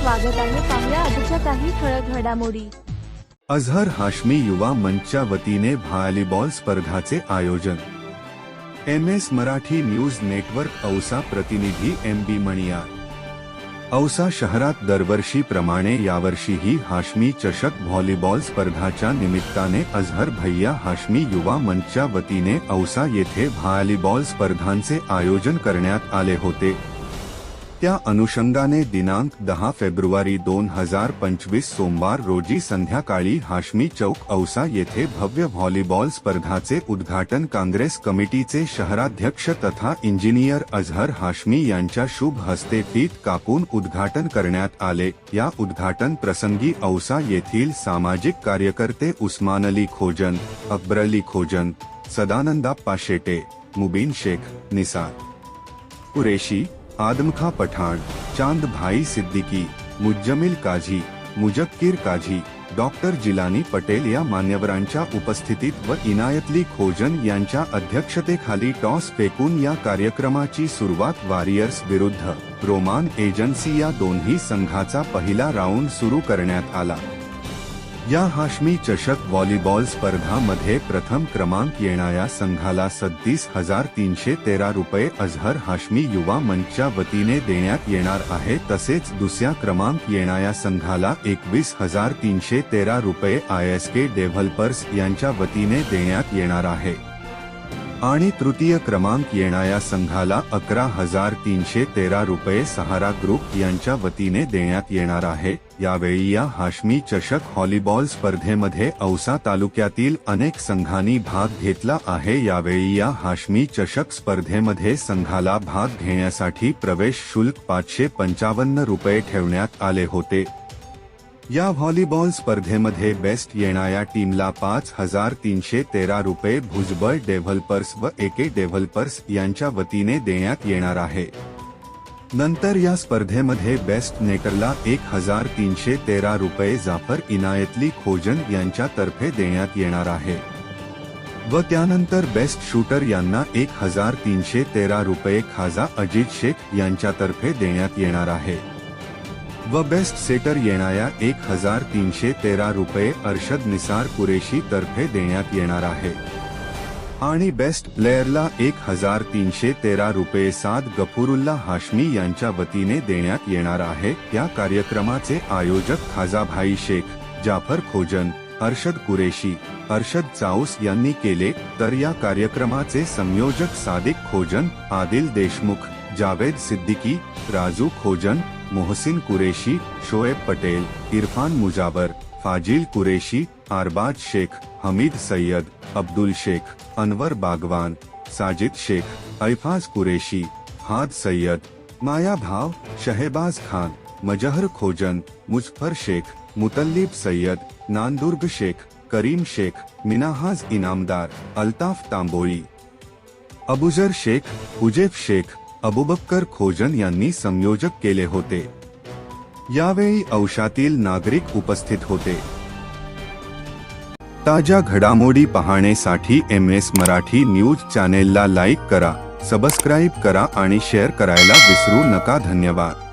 स्वागत आहे पाहुया आजच्या काही ठळक घडामोडी. अझहर हाशमी युवा मंचच्या वतीने व्हॉलीबॉल स्पर्धाचे आयोजन. M S Marathi news network Ausa प्रतिनिधी एम बी मणिया. औसा शहरात दरवर्षीप्रमाणे यावर्षीही हाशमी चषक व्हॉलीबॉल स्पर्धाच्या निमित्ताने अझहर भैया हाशमी युवा मंचच्या वतीने औसा येथे व्हॉलीबॉल स्पर्धांचे आयोजन करण्यात आले होते. त्या अनुषंगाने दिनांक दहा फेब्रुवारी दोन हजार पंचवीस सोमवार रोजी संध्याकाळी हाशमी चौक औसा येथे भव्य व्हॉलीबॉल स्पर्धाचे उद्घाटन काँग्रेस कमिटीचे शहराध्यक्ष तथा इंजिनियर अझहर हाशमी यांच्या शुभ हस्ते फीत कापून उद्घाटन करण्यात आले. या उद्घाटन प्रसंगी औसा येथील सामाजिक कार्यकर्ते उस्मान अली खोजन अकबर अली खोजन सदानंदाप्पा शेटे मुबीन शेख निसार कुरेशी आदमखा पठाण चांद भाई सिद्दीकी मुज्जमिल काझी मुजक्कीर काझी डॉक्टर जिलानी पटेल या मान्यवरांच्या उपस्थितीत व इनायतली खोजन यांच्या अध्यक्षतेखाली टॉस फेकून या कार्यक्रमाची सुरुवात वॉरियर्स विरुद्ध. रोमान एजन्सी या दोन्ही संघाचा पहिला राऊंड सुरू करण्यात आला. या हाशमी चषक व्हॉलीबॉल स्पर्धामध्ये प्रथम क्रमांक येणाऱ्या संघाला सत्तीस हजार तीनशे तेरा रुपये अझहर हाशमी युवा मंचच्या वतीने देण्यात येणार आहे. तसेच दुसऱ्या क्रमांक येणाऱ्या संघाला एकवीस हजार तीनशे तेरा रुपये आय एस के डेव्हलपर्स यांच्या वतीने देण्यात येणार आहे. आणि तृतीय क्रमांक येणाऱ्या संघाला अकरा हजार तीनशे तेरा रुपये सहारा ग्रुप यांच्या वतीने देण्यात येणार आहे. यावेळी या हाशमी चषक व्हॉलीबॉल स्पर्धेमध्ये औसा तालुक्यातील अनेक संघांनी भाग घेतला आहे. यावेळी या हाशमी चषक स्पर्धेमध्ये संघाला भाग घेण्यासाठी प्रवेश शुल्क पाचशे पंचावन्न रुपये ठेवण्यात आले होते. या व्हॉलीबॉल स्पर्धेमध्ये बेस्ट येणाऱ्या टीमला पाच हजार तीनशे तेरा रुपये भुजबळ डेव्हलपर्स व एके डेव्हलपर्स यांच्या वतीने देण्यात येणार आहे. नंतर या स्पर्धेमध्ये बेस्ट नेटरला एक हजार तीनशे तेरा रुपये जाफर इनायतली खोजन यांच्यातर्फे देण्यात येणार आहे. व त्यानंतर बेस्ट शूटर यांना एक हजार तीनशे तेरा रुपये खाजा अजित शेख यांच्यातर्फे देण्यात येणार आहे. व बेस्ट सेटर येणाऱ्या एक हजार तीनशे तेरा रुपये अर्षद निसार कुरेशी तर्फे देण्यात येणार आहे. आणि बेस्ट प्लेअरला एक हजार तीनशे तेरा रुपये साद गफुरुल्ला हाशमी यांच्या वतीने देण्यात येणार आहे. या कार्यक्रमाचे आयोजक खाजाभाई शेख जाफर खोजन अर्षद कुरेशी अर्षद चाऊस यांनी केले. तर या कार्यक्रमाचे संयोजक सादिक खोजन आदिल देशमुख जावेद सिद्दीकी, राजू खोजन, मोहसिन कुरेशी, शोएब पटेल, इरफान मुजाबर, फाजिल कुरेशी, आरबाज शेख, हमीद सैयद, अब्दुल शेख, अनवर बागवान, साजिद शेख ऐफाज कुरेशी, हाद सय्यद माया भाव, शहबाज खान, मजहर खोजन मुजफर शेख, मुतल्लिब सैयद, नांदुर्ग शेख, करीम शेख, मिनाहाज इनामदार, अल्ताफ तांबोळी अबुजर शेख हुजेफ शेख अबुबक्कर खोजन यांनी संयोजक केले होते. यावेळी औषातील नागरिक उपस्थित होते. ताज्या घडामोडी पाहण्यासाठी एम एस मराठी न्यूज चॅनेलला लाईक करा सबस्क्राईब करा आणि शेअर करायला विसरू नका. धन्यवाद.